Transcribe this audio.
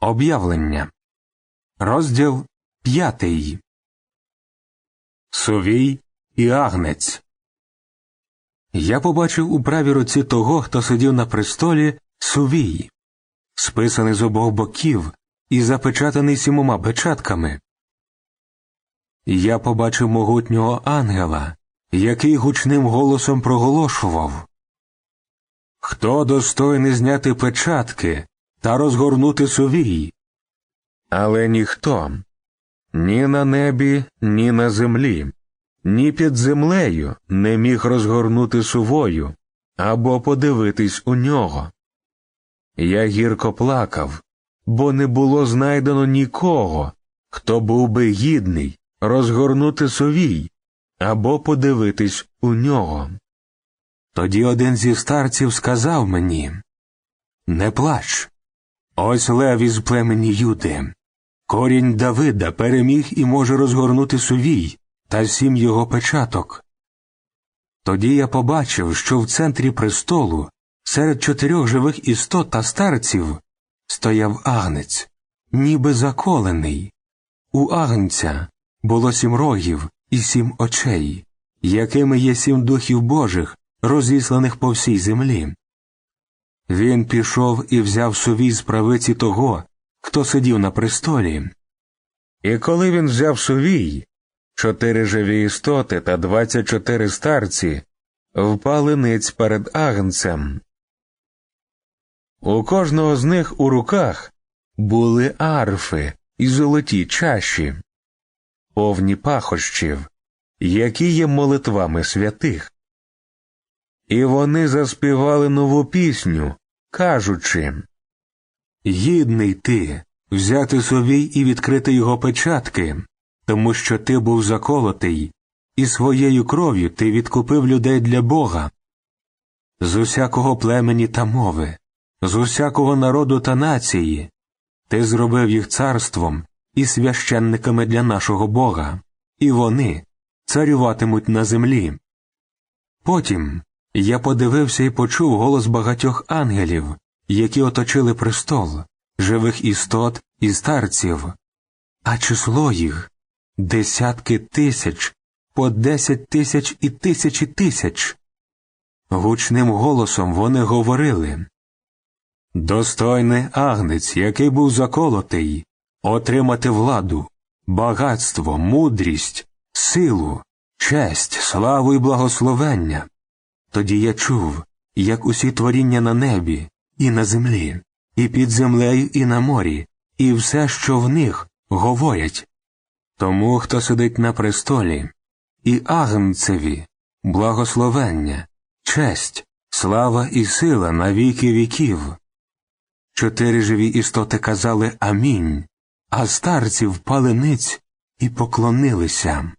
Об'явлення. Розділ п'ятий. Совій і агнець. Я побачив у правій руці того, хто сидів на престолі, сувій, списаний з обох боків і запечатаний сімома печатками. Я побачив могутнього ангела, який гучним голосом проголошував Хто достойний зняти печатки та розгорнути сувій? Але ніхто ні на небі, ні на землі, ні під землею не міг розгорнути сувою або подивитись у нього. Я гірко плакав, бо не було знайдено нікого, хто був би гідний розгорнути сувій або подивитись у нього. Тоді один зі старців сказав мені Не плач. Ось лев із племені Юди. Корінь Давида переміг і може розгорнути сувій та сім його печаток. Тоді я побачив, що в центрі престолу, серед чотирьох живих істот та старців, стояв агнець, ніби заколений. У агнця було сім рогів і сім очей, якими є сім духів Божих, розісланих по всій землі. Він пішов і взяв сувій з правиці того, хто сидів на престолі. І коли він взяв сувій, чотири живі істоти та двадцять чотири старці впали ниць перед агнцем. У кожного з них у руках були арфи і золоті чаші, повні пахощів, які є молитвами святих. І вони заспівали нову пісню, кажучи Гідний ти взяти совій і відкрити його печатки, тому що ти був заколотий, і своєю кров'ю ти відкупив людей для Бога. З усякого племені та мови, з усякого народу та нації, ти зробив їх царством і священниками для нашого Бога, і вони царюватимуть на землі. Потім я подивився і почув голос багатьох ангелів, які оточили престол, живих істот і старців, а число їх десятки тисяч, по десять тисяч і тисячі тисяч. Гучним голосом вони говорили Достойний агнець, який був заколотий, отримати владу, багатство, мудрість, силу, честь, славу і благословення. Тоді я чув, як усі творіння на небі, і на землі, і під землею, і на морі, і все, що в них, говорять. Тому, хто сидить на престолі, і агнцеві, благословення, честь, слава і сила на віки віків. Чотири живі істоти казали Амінь, а старці впали ниць і поклонилися.